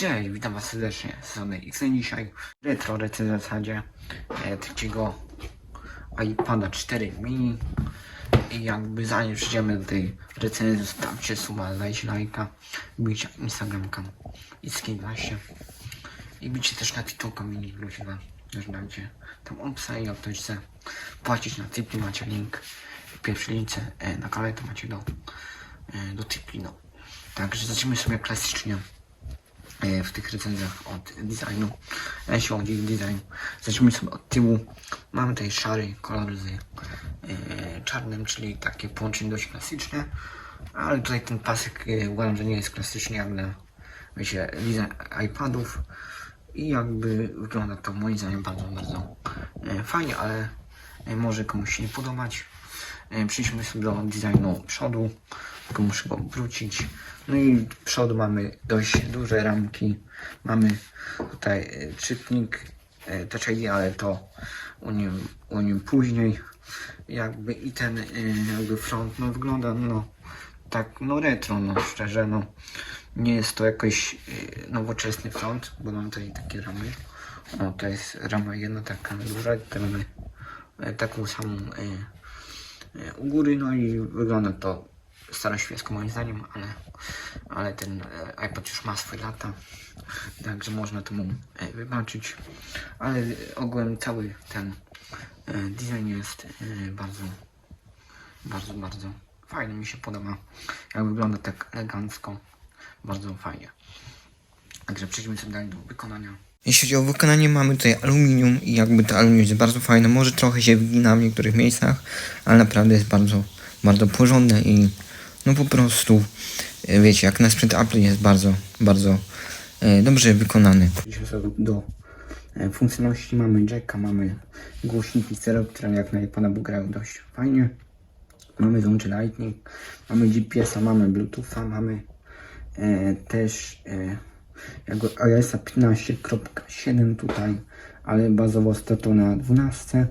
Cześć, witam was serdecznie z strony X dzisiaj retro recenzja w zasadzie e, trzeciego iPada 4 mini. I jakby zanim przejdziemy do tej recenzji zostawcie suba, dajcie lajka bijcie Instagramka X12 i bijcie też na TikToka mini luźna dajcie tam opsa i jak ktoś chce płacić na Tipli macie link. W pierwszej lince e, na kanale to macie do, e, do Tipli no. Także zacznijmy sobie klasycznie w tych recenzjach od designu. Jeśli chodzi o design, zacznijmy sobie od tyłu. Mamy tutaj szary kolor z e, czarnym, czyli takie połączenie dość klasyczne. Ale tutaj ten pasek e, uważam, że nie jest klasyczny jak na wiecie, design iPadów. I jakby wygląda to moim zdaniem bardzo, bardzo e, fajnie, ale e, może komuś się nie podobać. E, Przejdźmy sobie do designu przodu, tylko muszę go wrócić. No i przodu mamy dość duże ramki. Mamy tutaj e, czytnik e, Touch ID, ale to o nim, o nim później. Jakby i ten e, jakby front no wygląda no tak no retro no szczerze no. Nie jest to jakoś nowoczesny front, bo mam tutaj takie ramy. O, to jest rama jedna taka duża, tutaj mamy taką samą u góry, no i wygląda to staroświecko moim zdaniem, ale, ale ten e, iPad już ma swoje lata, także można to mu e, wybaczyć, ale ogółem cały ten e, design jest bardzo, bardzo, bardzo fajny, mi się podoba, jak wygląda tak elegancko, bardzo fajnie. Także przejdźmy sobie dalej do wykonania. Jeśli chodzi o wykonanie, mamy tutaj aluminium i jakby to aluminium jest bardzo fajne. Może trochę się wygina w niektórych miejscach, ale naprawdę jest bardzo, bardzo porządne i no po prostu, e, wiecie, jak na sprzęt Apple jest bardzo, bardzo e, dobrze wykonany. Do e, funkcjonalności. Mamy jacka, mamy głośniki stereo, które jak na iPada grają dość fajnie. Mamy złącze Lightning, mamy GPS-a, mamy Bluetootha, mamy e, też e, iOS 15.7 tutaj, ale bazowo to na 12.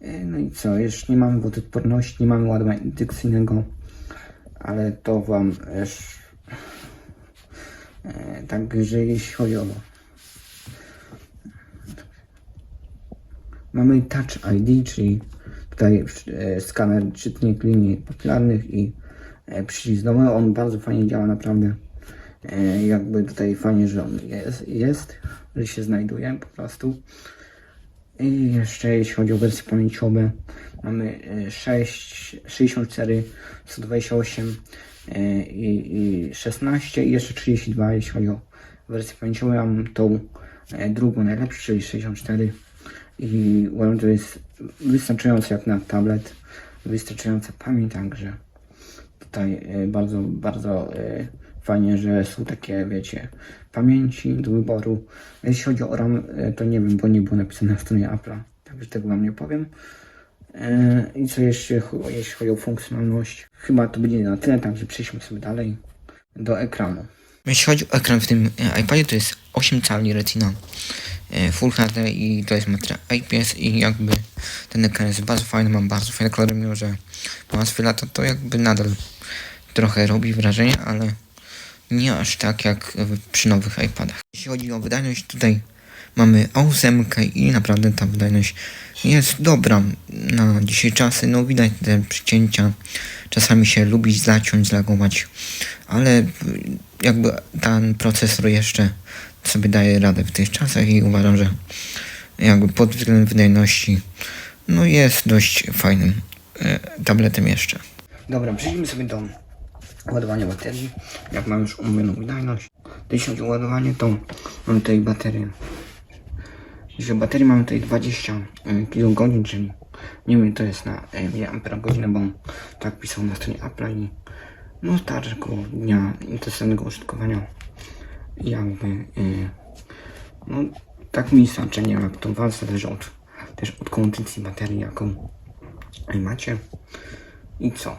E, no i co, jeszcze nie mamy wodoodporności, nie mamy ładowania indukcyjnego, ale to Wam też e, także jeśli chodzi o Mamy Touch ID, czyli tutaj e, skaner czytnik linii papilarnych i e, przycisk domowy. On bardzo fajnie działa, naprawdę. Jakby tutaj fajnie, że on jest, jest, że się znajduje po prostu. I jeszcze jeśli chodzi o wersje pamięciowe, mamy e, 6, 64, 128 e, i, i 16 i jeszcze 32 jeśli chodzi o wersję pamięciową. Mam tą e, drugą najlepszą, czyli 64 i uważam, to jest wystarczająco jak na tablet, wystarczająca pamięć, także tutaj e, bardzo, bardzo e, fajnie, że są takie, wiecie, pamięci do wyboru. Jeśli chodzi o RAM, e, to nie wiem, bo nie było napisane na stronie Apple'a, także tego wam nie powiem. E, I co jeszcze, jeśli chodzi o funkcjonalność, chyba to będzie na tyle, także przejdźmy sobie dalej do ekranu. Jeśli chodzi o ekran w tym e, iPadzie, to jest 8 cali Retina Full HD i to jest materiał IPS i jakby ten ekran jest bardzo fajny, mam bardzo fajne kolory, mimo że ma swoje lata, to jakby nadal trochę robi wrażenie, ale nie aż tak jak przy nowych iPadach. Jeśli chodzi o wydajność, tutaj mamy A8 i naprawdę ta wydajność jest dobra na dzisiaj czasy. No widać te przycięcia, czasami się lubi zaciąć, zlagować, ale jakby ten procesor jeszcze sobie daje radę w tych czasach i uważam, że jakby pod względem wydajności no jest dość fajnym e, tabletem jeszcze. Dobra, przejdźmy sobie do ładowania baterii. Jak mam już umówioną wydajność. Jeśli chodzi o ładowanie, to mam tutaj baterię. Że baterii mam tutaj 20 kWh, czyli nie wiem, to jest na e, miliampera godzinę, bo tak pisał na stronie Apple i no starczy dnia intensywnego użytkowania. Jakby e, no tak mi starczy, nie wiem jak to was zależy od też od kondycji baterii, jaką e, macie. I co?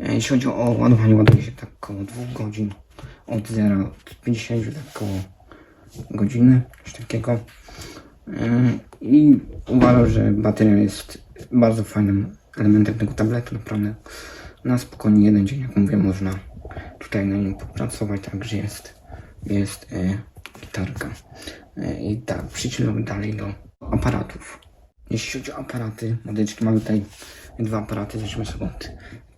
E, Jeśli chodzi o ładowanie, ładuje się tak około 2 godzin. Od 0 do 50 tak około godziny, coś takiego. E, I uważam, że bateria jest bardzo fajnym elementem tego tabletu. Naprawdę na spokojnie jeden dzień, jak mówię, można tutaj na nim popracować. Także jest, jest e. E, I tak, przejdźmy dalej do aparatów. Jeśli chodzi o aparaty, modyczki, mamy tutaj dwa aparaty, zacznijmy sobie od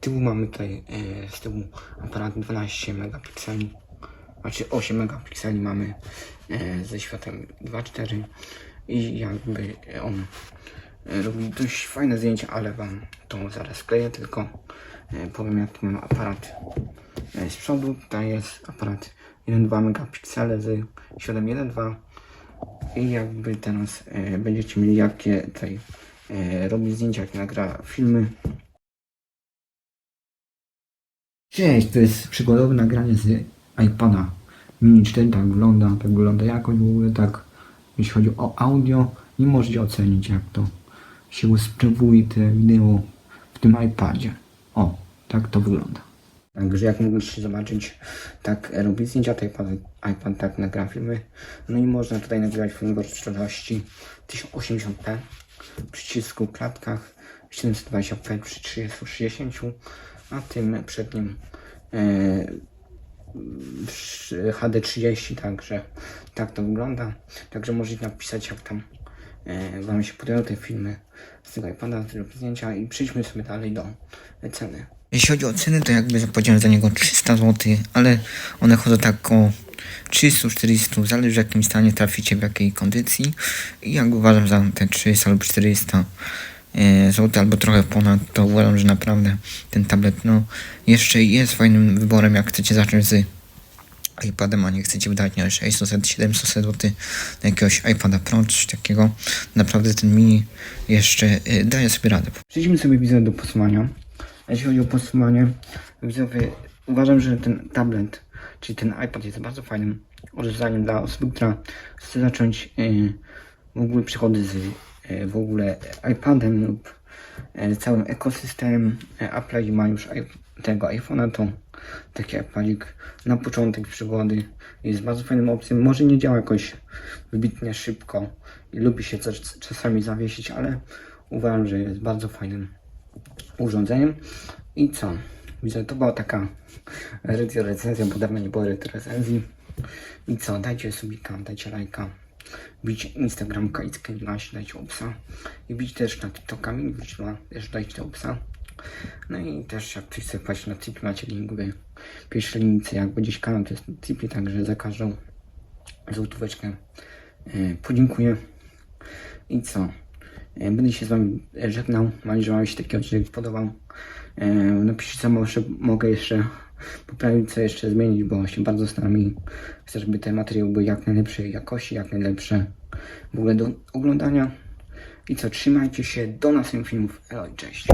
tyłu. Mamy tutaj e, z tyłu aparat 12 megapikseli, znaczy 8 megapikseli mamy e, ze światem 2.4 i jakby on e, robi dość fajne zdjęcia, ale wam to zaraz skleję, tylko e, powiem jak mam aparat e, z przodu. Tutaj jest aparat 1,2 megapiksele z światem 1.2 i jakby teraz będziecie mieli jakie tutaj robi zdjęcia, jak nagra filmy. Cześć, to jest przykładowe nagranie z iPada Mini 4, tak wygląda, tak wygląda jakoś w ogóle, tak jeśli chodzi o audio i możecie ocenić jak to się sprawuje te wideo w tym iPadzie. O, tak to wygląda. Także jak mogliście zobaczyć, tak robi zdjęcia, to iPad, iPad tak nagra filmy. No i można tutaj nagrywać film w rozdzielczości 1080p, przycisku klatkach 720p przy 3060, a tym przednim e, przy HD30, także tak to wygląda. Także możecie napisać jak tam e, Wam się podobają te filmy z tego iPada, z tego zdjęcia i przejdźmy sobie dalej do ceny. Jeśli chodzi o ceny, to jakby zapłaciłem za niego 300 zł, ale one chodzą tak około 300-400, zależy w jakim stanie traficie, w jakiej kondycji. I jak uważam za te 300 lub 400 e, zł albo trochę ponad, to uważam, że naprawdę ten tablet no jeszcze jest fajnym wyborem, jak chcecie zacząć z iPadem, a nie chcecie wydać nie wiem, 600-700 zł na jakiegoś iPada Pro czy takiego. Naprawdę ten mini jeszcze e, daje sobie radę. Przejdźmy sobie widzę do podsumowania. Jeśli chodzi o podsumowanie, widzowie, uważam, że ten tablet, czyli ten iPad jest bardzo fajnym rozwiązaniem dla osoby, która chce zacząć e, w ogóle przychody z e, w ogóle iPadem lub e, całym ekosystemem e, Apple i ma już tego iPhone'a, to taki iPadzik na początek przygody jest bardzo fajną opcją. Może nie działa jakoś wybitnie szybko i lubi się czas, czasami zawiesić, ale uważam, że jest bardzo fajnym urządzeniem. I co? Widzę, to była taka recenzja, recenzja, bo dawno nie było recenzji. I co? Dajcie subika, dajcie lajka. Bić Instagram Kajckę dajcie opsa. I bić też na TikToka, mi wróciła, też dajcie opsa. No i też jak wpaść na tip, macie link w pierwszej linijce, jak gdzieś kanał, to jest na tipie, także za każdą złotóweczkę e, podziękuję. I co? E, Będę się z Wami żegnał. Mam nadzieję, że Wam się taki odcinek podobał. E, Napiszcie co może mogę jeszcze poprawić, co jeszcze zmienić, bo się bardzo staram i chcę, żeby te materiały były jak najlepszej jakości, jak najlepsze w ogóle do oglądania. I co, trzymajcie się, do następnych filmów. Elo i cześć.